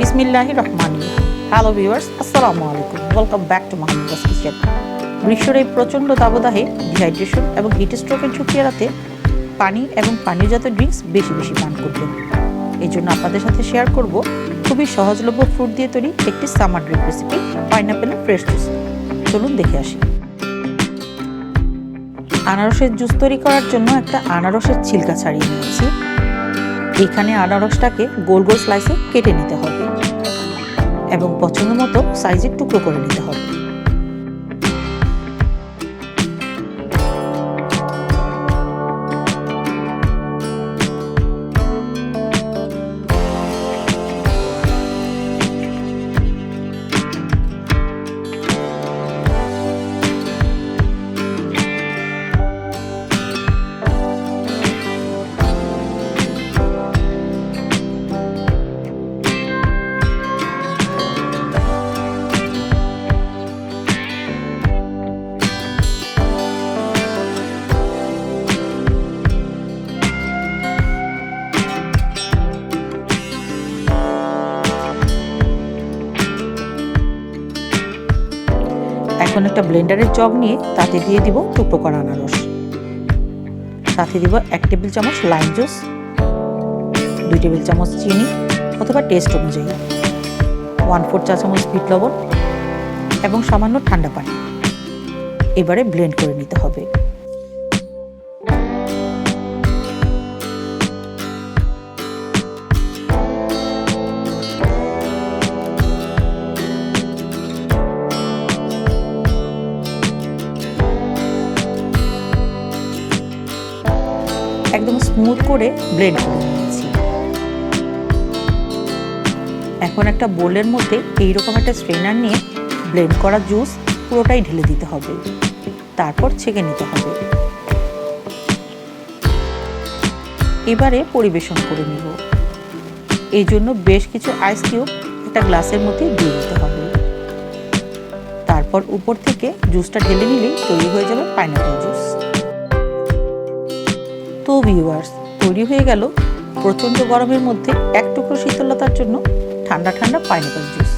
বিসমিল্লাহি Rahman hello viewers আসসালামু আলাইকুম। Welcome back to Mahmuda's kitchen গ্রীষ্মের এই প্রচণ্ড দাবদাহে ডিহাইড্রেশন এবং হিট স্ট্রোকের ঝুঁকি এড়াতে পানি এবং পানীয়জাত ড্রিঙ্কস বেশি বেশি পান করবেন। এই জন্য আপনাদের সাথে শেয়ার করব খুবই সহজলভ্য ফ্রুট দিয়ে তৈরি একটি সামার ড্রিঙ্ক রেসিপি পাইনাপেলের ফ্রেশ জুস চলুন দেখে আসি। আনারসের জুস তৈরি করার জন্য একটা আনারসের ছিলকা ছাড়িয়ে নিয়েছি। এখানে আনারসটাকে গোল গোল স্লাইসে কেটে নিতে হবে। এবং পছন্দ মতো সাইজের টুকরো করে নিতে হবে। এখন একটা ব্লেন্ডারের জগ নিয়ে তাতে দিয়ে দিব টুকরো করা আনারস। সাথে দিব এক টেবিল চামচ লাইম জুস, দুই টেবিল চামচ চিনি অথবা টেস্ট অনুযায়ী ওয়ান ফোর চা চামচ বিট লবণ এবং সামান্য ঠান্ডা পানি। এবারে ব্লেন্ড করে নিতে হবে। একদম স্মুথ করে ব্লেন্ড করে নিয়েছি। এখন একটা বোলের মধ্যে এইরকম একটা স্ট্রেনার নিয়ে ব্লেন্ড করা জুস পুরোটাই ঢেলে দিতে হবে। তারপর ছেঁকে নিতে হবে। এবারে পরিবেশন করে নিব। এই জন্য বেশ কিছু আইস কিউব একটা গ্লাসের মধ্যে দিয়ে দিতে হবে। তারপর উপর থেকে জুসটা ঢেলে নিলেই তৈরি হয়ে যাবে পাইনাপেল জুস ভিউয়ার্স তৈরি হয়ে গেল প্রচণ্ড গরমের মধ্যে এক টুকরো শীতলতার জন্য ঠান্ডা ঠান্ডা পাইনাপল জুস